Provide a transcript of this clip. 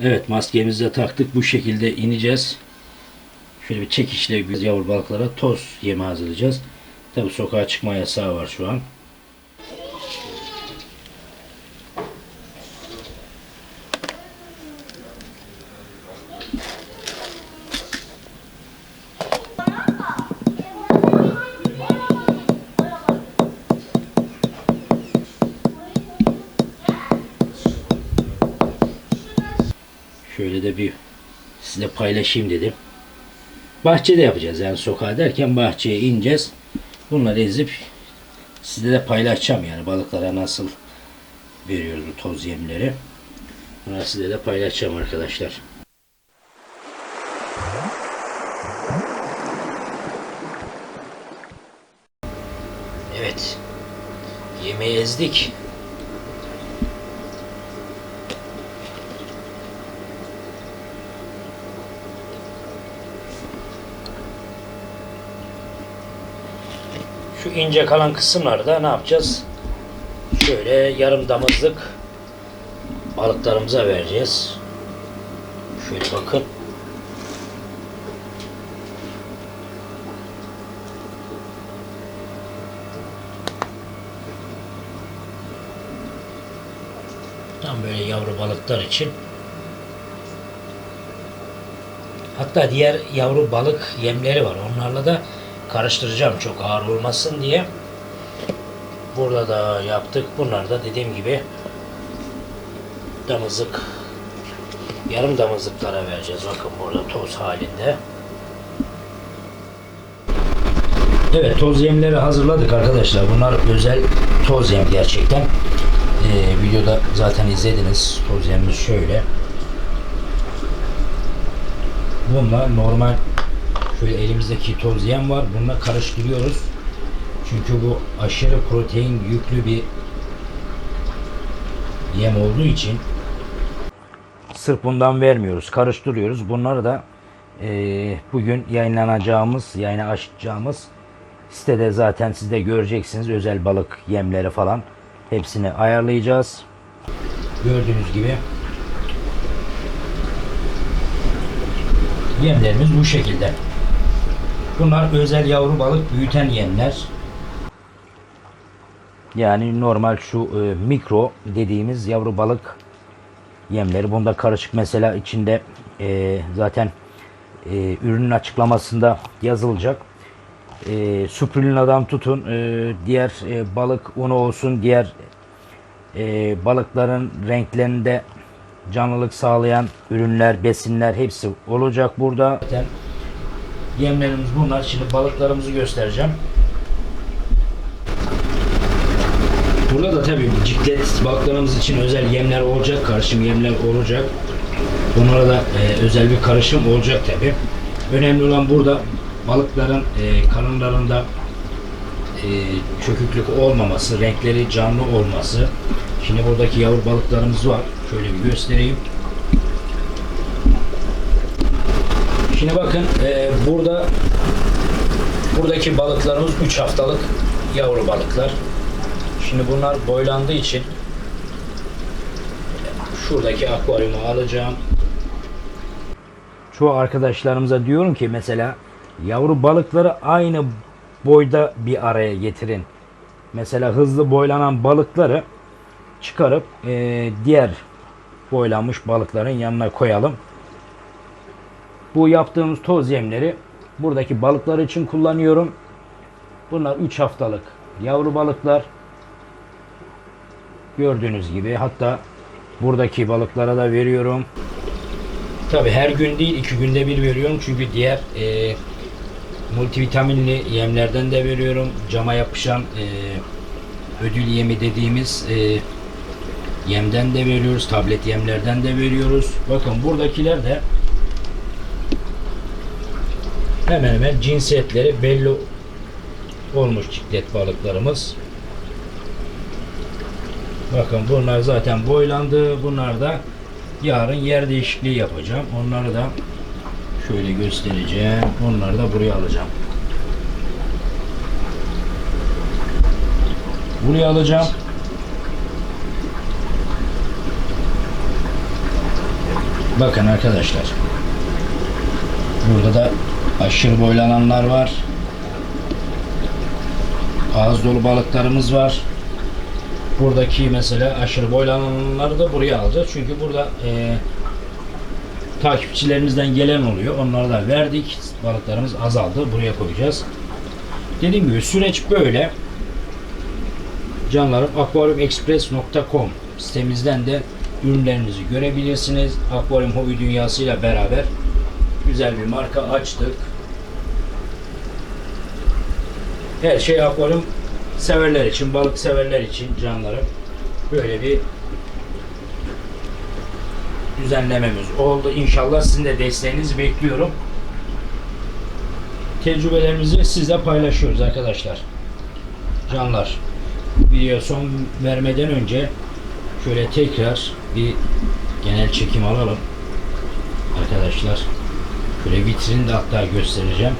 Evet maskemizi de taktık. Bu şekilde ineceğiz. Şöyle bir çekişle biz yavru balıklara toz yemi hazırlayacağız. Tabi sokağa çıkma yasağı var şu an. Şöyle de bir size paylaşayım dedim. Bahçede yapacağız yani sokağa derken bahçeye ineceğiz. Bunları ezip size de paylaşacağım yani balıklara nasıl veriyoruz bu toz yemleri. Bunları size de paylaşacağım arkadaşlar. Evet. Yemeği ezdik. Şu ince kalan kısımlarda ne yapacağız? Şöyle yarım damızlık balıklarımıza vereceğiz. Şöyle bakın. Tam böyle yavru balıklar için. Hatta diğer yavru balık yemleri var. Onlarla da karıştıracağım çok ağır olmasın diye. Burada da yaptık. Bunlar da dediğim gibi damızlık yarım damızlıklara vereceğiz. Bakın burada toz halinde. Evet toz yemleri hazırladık arkadaşlar. Bunlar özel toz yem gerçekten. Ee, videoda zaten izlediniz. Toz yemimiz şöyle. Bunlar normal şöyle elimizdeki toz yem var. Bununla karıştırıyoruz. Çünkü bu aşırı protein yüklü bir yem olduğu için sırf bundan vermiyoruz. Karıştırıyoruz. Bunları da eee, bugün yayınlanacağımız, yayına açacağımız sitede zaten siz de göreceksiniz. Özel balık yemleri falan hepsini ayarlayacağız. Gördüğünüz gibi Yemlerimiz bu şekilde. Bunlar özel yavru balık büyüten yemler. Yani normal şu e, mikro dediğimiz yavru balık yemleri. Bunda karışık mesela içinde e, zaten e, ürünün açıklamasında yazılacak. E, Suprulinadan tutun e, diğer e, balık unu olsun diğer e, balıkların renklerinde canlılık sağlayan ürünler, besinler hepsi olacak burada. Zaten yemlerimiz bunlar. Şimdi balıklarımızı göstereceğim. Burada da tabii ciklet balıklarımız için özel yemler olacak, karışım yemler olacak. Bunlara da e, özel bir karışım olacak tabii. Önemli olan burada balıkların e, karınlarında e, çöküklük olmaması, renkleri canlı olması. Şimdi buradaki yavru balıklarımız var. Şöyle bir göstereyim. Şimdi bakın e, burada buradaki balıklarımız 3 haftalık yavru balıklar. Şimdi bunlar boylandığı için şuradaki akvaryumu alacağım. Çoğu arkadaşlarımıza diyorum ki mesela yavru balıkları aynı boyda bir araya getirin. Mesela hızlı boylanan balıkları çıkarıp e, diğer boylanmış balıkların yanına koyalım. Bu yaptığımız toz yemleri buradaki balıklar için kullanıyorum. Bunlar 3 haftalık yavru balıklar. Gördüğünüz gibi hatta buradaki balıklara da veriyorum. Tabi her gün değil iki günde bir veriyorum çünkü diğer e, multivitaminli yemlerden de veriyorum. Cama yapışan e, ödül yemi dediğimiz e, yemden de veriyoruz. Tablet yemlerden de veriyoruz. Bakın buradakiler de hemen hemen cinsiyetleri belli olmuş ciklet balıklarımız. Bakın bunlar zaten boylandı. Bunlar da yarın yer değişikliği yapacağım. Onları da şöyle göstereceğim. Onları da buraya alacağım. Buraya alacağım. Bakın arkadaşlar. Burada da aşırı boylananlar var. Ağız dolu balıklarımız var. Buradaki mesela aşırı boylananları da buraya alacağız. Çünkü burada e, takipçilerimizden gelen oluyor. Onlara da verdik. Balıklarımız azaldı. Buraya koyacağız. Dediğim gibi süreç böyle. Canlarım aquariumexpress.com sitemizden de ürünlerimizi görebilirsiniz. Akvaryum hobi dünyasıyla beraber güzel bir marka açtık. Her şey akvaryum severler için, balık severler için canlarım. Böyle bir düzenlememiz oldu. İnşallah sizin de desteğinizi bekliyorum. Tecrübelerimizi sizle paylaşıyoruz arkadaşlar. Canlar. Video son vermeden önce şöyle tekrar bir genel çekim alalım. Arkadaşlar. Şöyle vitrini de hatta göstereceğim.